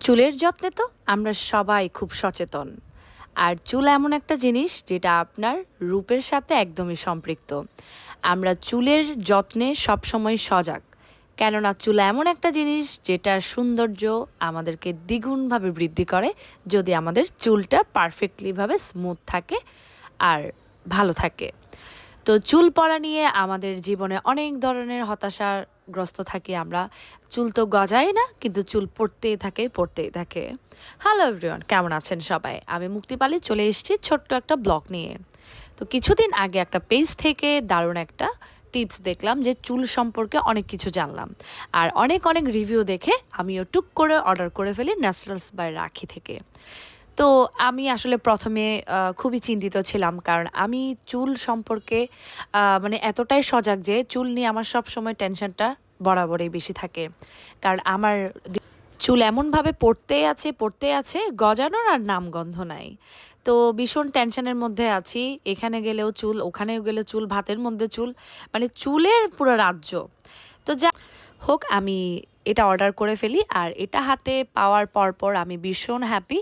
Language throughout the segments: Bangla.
চুলের যত্নে তো আমরা সবাই খুব সচেতন। আর চুল এমন একটা জিনিস যেটা আপনার রূপের সাথে একদমই সম্পৃক্ত। আমরা চুলের যত্নে সবসময় সজাগ। কেননা চুল এমন একটা জিনিস যেটার সৌন্দর্য আমাদেরকে দ্বিগুণভাবে বৃদ্ধি করে যদি আমাদের চুলটা পারফেক্টলিভাবে স্মুথ থাকে আর ভালো থাকে। তো চুল পড়া নিয়ে আমাদের জীবনে অনেক ধরনের হতাশাগ্রস্ত থাকি আমরা। চুল তো গজাই না, কিন্তু চুল পড়তেই থাকে পড়তেই থাকে। হ্যালো এভরিওয়ান কেমন আছেন সবাই? আমি মুক্তিপালি, চলে এসেছি ছোট্ট একটা ব্লগ নিয়ে। তো কিছুদিন আগে একটা পেজ থেকে দারুণ একটা টিপস দেখলাম যে চুল সম্পর্কে অনেক কিছু জানলাম। আর অনেক অনেক রিভিউ দেখে আমিও টুক করে অর্ডার করে ফেলি ন্যাচারালস বাই রাখি থেকে। তো আমি আসলে প্রথমে খুবই চিন্তিত ছিলাম কারণ আমি চুল সম্পর্কে মানে এতটাই সজাগ যে চুল নিয়ে আমার সব সময় টেনশনটা বরাবরই বেশি থাকে। কারণ আমার চুল এমনভাবে পড়তে আছে পড়তে আছে, গজানোর আর নাম গন্ধ নাই। তো ভীষণ টেনশনের মধ্যে আছি। এখানে গেলেও চুল ওখানে গেলেও চুল, ভাতের মধ্যে চুল। মানে চুলের পুরো রাজ্য। তো যা হোক, আমি এটা অর্ডার করে ফেলি, আর এটা হাতে পাওয়ার পর পর আমি ভীষণ হ্যাপি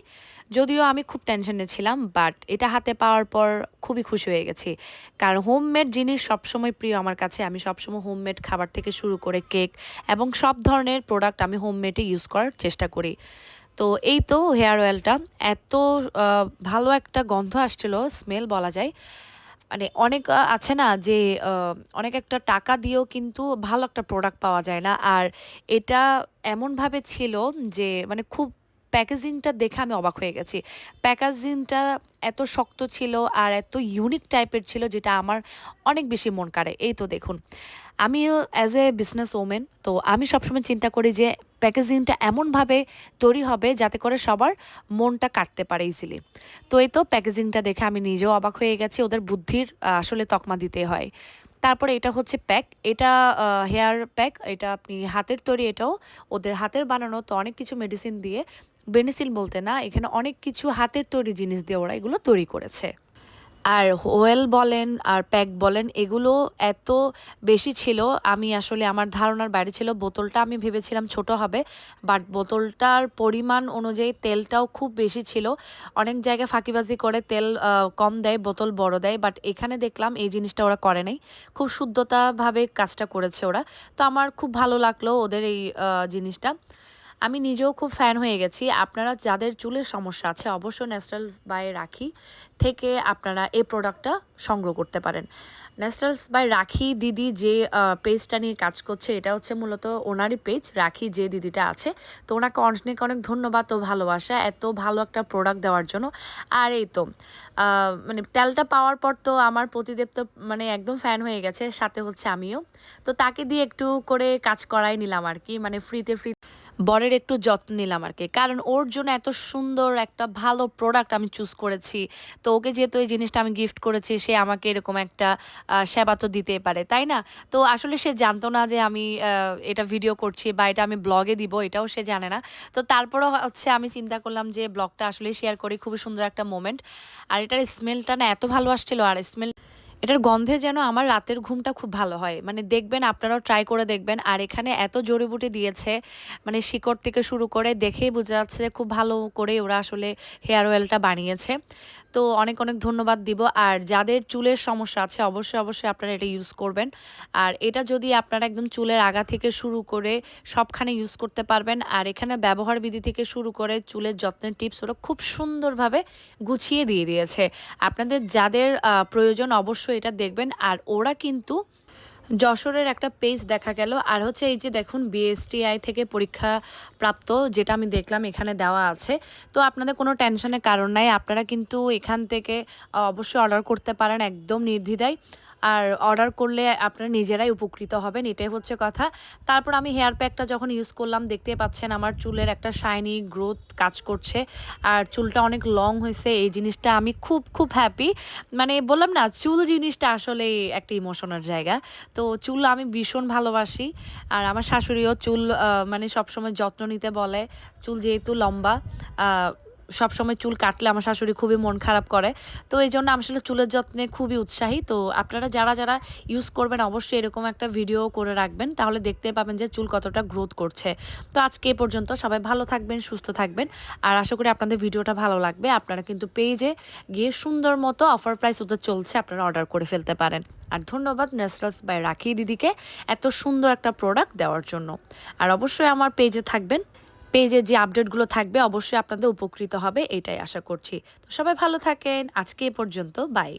যদিও আমি খুব টেনশনে ছিলাম বাট এটা হাতে পাওয়ার পর খুবই খুশি হয়ে গেছি। কারণ হোমমেড জিনিস সবসময় প্রিয় আমার কাছে। আমি সবসময় হোমমেড খাবার থেকে শুরু করে কেক এবং সব ধরনের প্রোডাক্ট আমি হোমমেডে ইউজ করার চেষ্টা করি। তো এই তো হেয়ার অয়েলটা এত ভালো একটা গন্ধ আসছিল স্মেল বলা যায়। মানে অনেক আছে না যে অনেক একটা টাকা দিয়েও কিন্তু ভালো একটা প্রোডাক্ট পাওয়া যায় না। আর এটা এমনভাবে ছিল যে মানে খুব প্যাকেজিংটা দেখে আমি অবাক হয়ে গেছি। প্যাকেজিংটা এত শক্ত ছিল আর এত ইউনিক টাইপের ছিল যেটা আমার অনেক বেশি মন কাড়ে। এই তো দেখুন আমিও অ্যাজ এ বিজনেস ওমেন তো আমি সবসময় চিন্তা করি যে প্যাকেজিংটা এমনভাবে তৈরি হবে যাতে করে সবার মনটা কাটতে পারে ইজিলি তো এই তো প্যাকেজিংটা দেখে আমি নিজেও অবাক হয়ে গেছি, ওদের বুদ্ধির আসলে তকমা দিতে হয়। তারপরে এটা হচ্ছে প্যাক, এটা হেয়ার প্যাক, এটা আপনি হাতের তৈরি, এটাও ওদের হাতের বানানো, তো অনেক কিছু মেডিসিন দিয়ে বেনিসিল বলতে না, এখানে অনেক কিছু হাতের তৈরি জিনিস দিয়ে ওরা এগুলো তৈরি করেছে। আর হোয়েল বলেন, আর প্যাক বলেন, এগুলো এত বেশি ছিল, আমি আসলে আমার ধারণার বাইরে ছিল, বোতলটা আমি ভেবেছিলাম ছোট হবে বাট বোতলটার পরিমাণ অনুযায়ী তেলটাও খুব বেশি ছিল। অনেক জায়গায় ফাঁকিবাজি করে তেল কম দেয়, বোতল বড় দেয় বাট এখানে দেখলাম এই জিনিসটা ওরা করে নাই। খুব শুদ্ধতাভাবে কাজটা করেছে ওরা। তো আমার খুব ভালো লাগল ওদের এই জিনিসটা। আমি নিজেও খুব ফ্যান হয়ে গেছি। আপনারা যাদের চুলের সমস্যা আছে, অবশ্যই ন্যাচারাল বাই রাখি থেকে আপনারা এই প্রোডাক্টটা সংগ্রহ করতে পারেন। ন্যাচারালস বাই রাখি দিদি যে পেজটা নিয়ে কাজ করছে, এটা হচ্ছে মূলত ওনারই পেজ রাখি যে দিদিটা আছে। তো ওনাকে অনেক অনেক ধন্যবাদ ও ভালোবাসা, এত ভালো একটা প্রোডাক্ট দেওয়ার জন্য। আর এই তো মানে তেলটা পাওয়ার পর তো আমার প্রতিদেব তো মানে একদম ফ্যান হয়ে গেছে, সাথে হচ্ছে আমিও। তো তাকে দিয়ে একটু করে কাজ করাই নিলাম আর কি মানে ফ্রিতে ফ্রি বরের একটু যত্ন নিলাম আর কি। কারণ ওর জন্য এত সুন্দর একটা ভালো প্রোডাক্ট আমি চুজ করেছি। তো ওকে যেহেতু এই জিনিসটা আমি গিফট করেছি, সে আমাকে এরকম একটা সেবা তো দিতেই পারে, তাই না? তো আসলে সে জানতো না যে আমি এটা ভিডিও করছি বা এটা আমি ব্লগে দিব, এটাও সে জানে না। তো তারপরও হচ্ছে আমি চিন্তা করলাম যে ব্লগটা আসলে শেয়ার করি, খুবই সুন্দর একটা মোমেন্ট আর এটার স্মেলটা না এত ভালো আসছিল, আর স্মেল এটার গন্ধে যেন আমার রাতের ঘুমটা খুব ভালো হয়। মানে দেখবেন, আপনারাও ট্রাই করে দেখবেন। আর এখানে এত জড়িবুটি দিয়েছে মানে শিকড় থেকে শুরু করে দেখেই বোঝা যাচ্ছে খুব ভালো করে ওরা আসলে হেয়ার অয়েলটা বানিয়েছে। তো অনেক অনেক ধন্যবাদ দিব। আর যাদের চুলের সমস্যা আছে, অবশ্যই অবশ্যই আপনারা এটা ইউজ করবেন। আর এটা যদি আপনারা একদম চুলের আগা থেকে শুরু করে সবখানে ইউজ করতে পারবেন। আর এখানে ব্যবহার বিধি থেকে শুরু করে চুলের যত্নের টিপস ওরা খুব সুন্দরভাবে গুছিয়ে দিয়ে দিয়েছে। আপনাদের যাদের প্রয়োজন অবশ্যই এটা দেখবেন। আর ওরা কিন্তু যশোরের একটা পেজ দেখা গেল। আর হচ্ছে এই যে দেখুন বিএসটিআই থেকে পরীক্ষা প্রাপ্ত, যেটা আমি দেখলাম এখানে দেওয়া আছে। তো আপনাদের কোনো টেনশনের কারণ নাই। আপনারা কিন্তু এখান থেকে অবশ্যই অর্ডার করতে পারেন, একদম নির্দ্বিধায়। আর অর্ডার করলে আপনারা নিজেরাই উপকৃত হবেন, এটাই হচ্ছে কথা। তারপর আমি হেয়ার প্যাকটা যখন ইউজ করলাম, দেখতে পাচ্ছেন আমার চুলের একটা শাইনি গ্রোথ কাজ করছে। আর চুলটা অনেক লং হয়েছে, এই জিনিসটা আমি খুব খুব হ্যাপি মানে বললাম না, চুল জিনিসটা আসলে একটা ইমোশনের জায়গা। তো চুল আমি ভীষণ ভালোবাসি। আর আমার শাশুড়িও চুল মানে সবসময় যত্ন নিতে বলে। চুল যেহেতু লম্বা সবসময় চুল কাটলে আমার শাশুড়ি খুবই মন খারাপ করে। তো এই জন্য আমি আসলে চুলের যত্নে খুবই উৎসাহী। তো আপনারা যারা যারা ইউজ করবেন অবশ্যই এরকম একটা ভিডিও করে রাখবেন। তাহলে দেখতে পাবেন যে চুল কতটা গ্রোথ করছে। তো আজকে এ পর্যন্ত সবাই ভালো থাকবেন, সুস্থ থাকবেন। আর আশা করি আপনাদের ভিডিওটা ভালো লাগবে। আপনারা কিন্তু পেজে গিয়ে সুন্দর মতো অফার প্রাইস ওদের চলছে, আপনারা অর্ডার করে ফেলতে পারেন। আর ধন্যবাদ নেসরাস বাই রাখি দিদিকে এত সুন্দর একটা প্রোডাক্ট দেওয়ার জন্য। আর অবশ্যই আমার পেজে থাকবেন। পেজে যে আপডেটগুলো থাকবে অবশ্যই আপনাদের উপকৃত হবে, এটাই আশা করছি। তো সবাই ভালো থাকেন, আজকে এ পর্যন্ত বাই